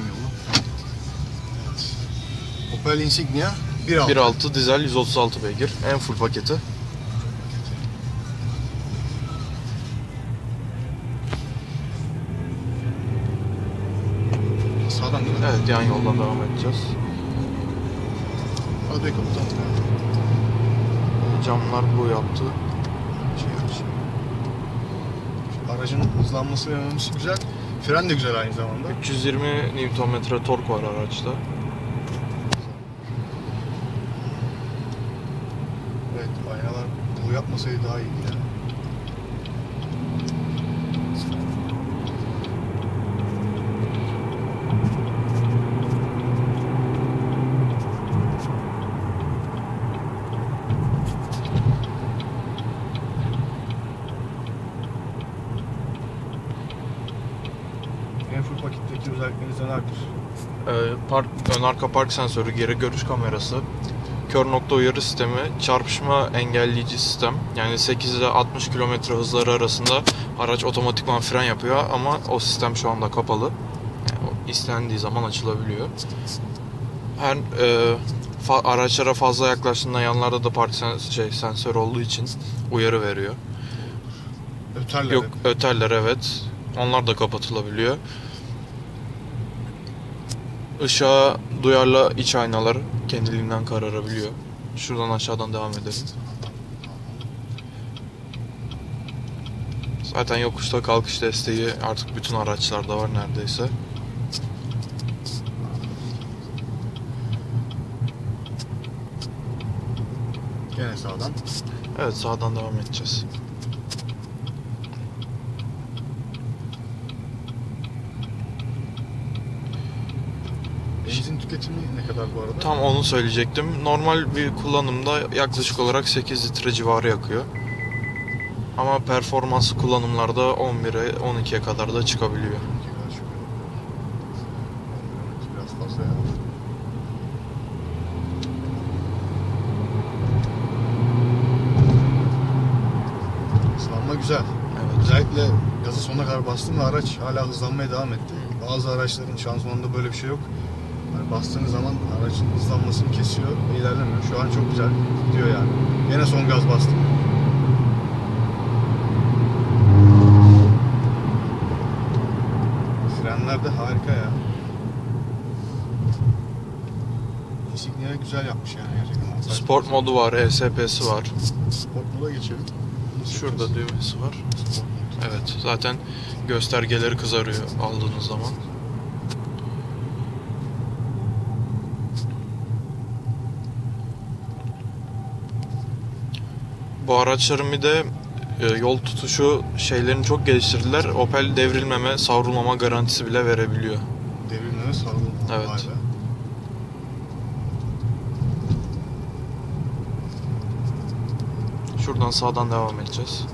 yolu. Evet. Opel Insignia 1.6. 1.6 dizel 136 beygir. En full paketi. Sağdan değil mi? Evet yan yoldan devam edeceğiz. Hadi komutan. Camlar bu yaptı. Şey. Şu Aracın hızlanması ve memesi güzel. Fren de güzel aynı zamanda. 320 Nm tork var araçta. Evet aynalar bu yapmasaydı daha iyiydi yani. En full paketteki özellikleriniz nelerdir? Ee, park, ön arka park sensörü, geri görüş kamerası, kör nokta uyarı sistemi, çarpışma engelleyici sistem. Yani 8 ile 60 km hızları arasında araç otomatikman fren yapıyor ama o sistem şu anda kapalı. Yani istendiği zaman açılabiliyor. Her e, fa- araçlara fazla yaklaştığında yanlarda da park sen- şey, sensör olduğu için uyarı veriyor. Öterler. Yok öterler evet. Onlar da kapatılabiliyor. Işığa duyarlı iç aynalar kendiliğinden kararabiliyor. Şuradan aşağıdan devam edelim. Zaten yokuşta kalkış desteği artık bütün araçlarda var neredeyse. Gene sağdan. Evet sağdan devam edeceğiz. Tüketimi ne kadar bu arada? Tam onu söyleyecektim. Normal bir kullanımda yaklaşık olarak 8 litre civarı yakıyor. Ama performanslı kullanımlarda 11'e 12'ye kadar da çıkabiliyor. Hızlanma güzel. Evet. Özellikle gazı sonuna kadar bastım ve araç hala hızlanmaya devam etti. Bazı araçların şanzımanında böyle bir şey yok. Yani bastığınız zaman aracın hızlanmasını kesiyor ve ilerlemiyor. Şu an çok güzel gidiyor yani. Yine son gaz bastım. Frenler de harika ya. Insignia güzel yapmış yani gerçekten. Sport modu var, ESP'si var. Sport moda geçelim. Şurada düğmesi var. Evet, zaten göstergeleri kızarıyor aldığınız zaman. Bu araçların bir de e, yol tutuşu şeylerini çok geliştirdiler. Opel devrilmeme, savrulmama garantisi bile verebiliyor. Devrilmeme sarılma. Evet. Vay be. Şuradan sağdan devam edeceğiz.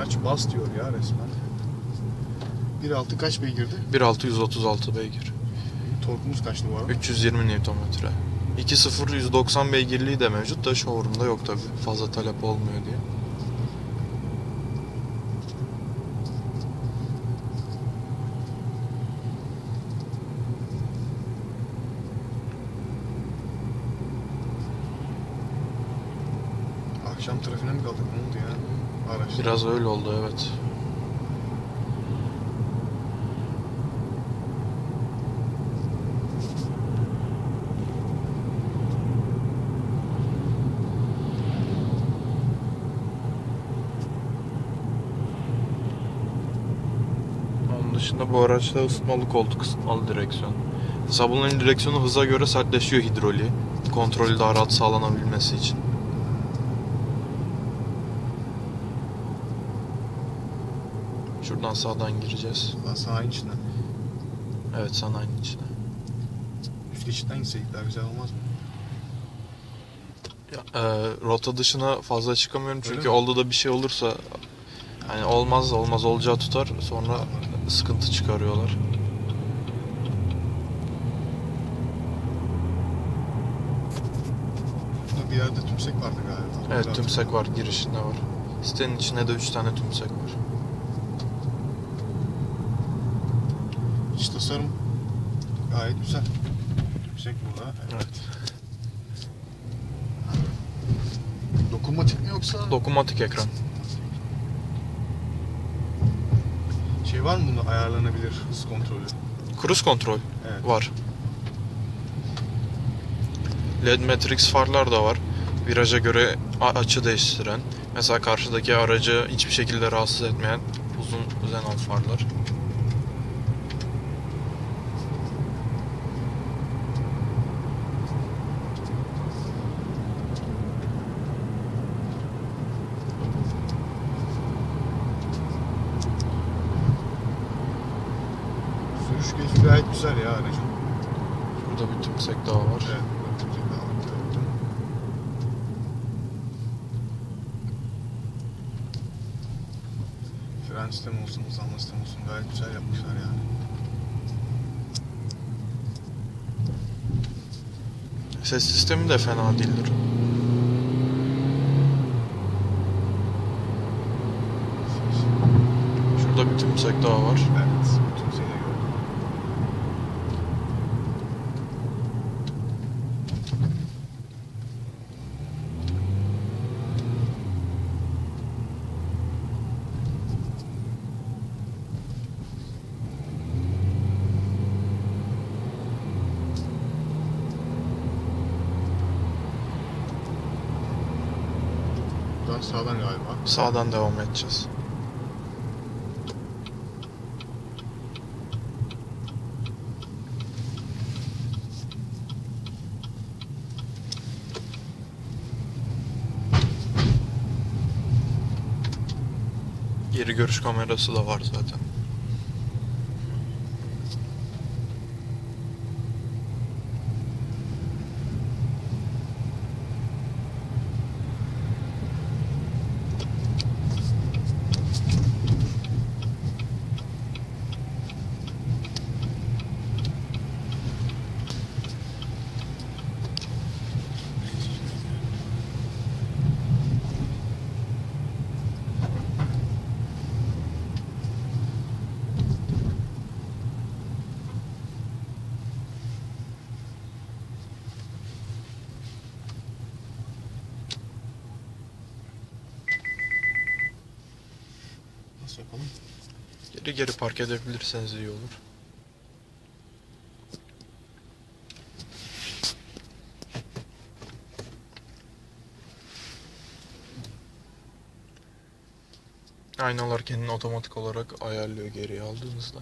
Araç bas diyor ya resmen. 1.6 kaç beygirdi? 1.6 136 beygir. Torkumuz kaçtı bu arada? 320 Nm. 2.0 190 beygirliği de mevcut da showroom'da yok tabi. Fazla talep olmuyor diye. Akşam trafiğine mi kaldık? Ne oldu ya? Araç. Biraz öyle oldu evet. Onun dışında bu araçta ısıtmalı koltuk, ısıtmalı direksiyon. Mesela bunların direksiyonu hıza göre sertleşiyor hidroliği. Kontrolü daha rahat sağlanabilmesi için. Şuradan sağdan gireceğiz. Lan sanayin içinden. Evet sanayinin içine. Üst geçitten gitseydik daha güzel olmaz mı? Ya, e, rota dışına fazla çıkamıyorum çünkü mi? oldu da bir şey olursa Hani olmaz olmaz olacağı tutar sonra sıkıntı çıkarıyorlar. Burada bir yerde tümsek vardı galiba. Evet Biraz- tümsek var girişinde var. Sitenin içinde de 3 tane tümsek var. İç tasarım gayet güzel. Tümsek burada. Evet. Dokunmatik mi yoksa? Dokunmatik ekran. şey var mı bunda ayarlanabilir hız kontrolü? Cruise kontrol Evet. var. LED Matrix farlar da var. Viraja göre a- açı değiştiren. Mesela karşıdaki aracı hiçbir şekilde rahatsız etmeyen uzun xenon farlar. Gayet güzel ya aracın. Burada bir tümsek daha var. Evet. burada tümsek daha var, gördüm. Fren sistemi olsun, hızlanma sistemi olsun gayet güzel yapmışlar yani. Ses sistemi de fena değildir. Şurada bir tümsek daha var. Evet, Buradan sağdan galiba. Sağdan devam edeceğiz. Geri görüş kamerası da var zaten. Yapalım? Geri geri park edebilirseniz iyi olur. Aynalar kendini otomatik olarak ayarlıyor geriye aldığınızda.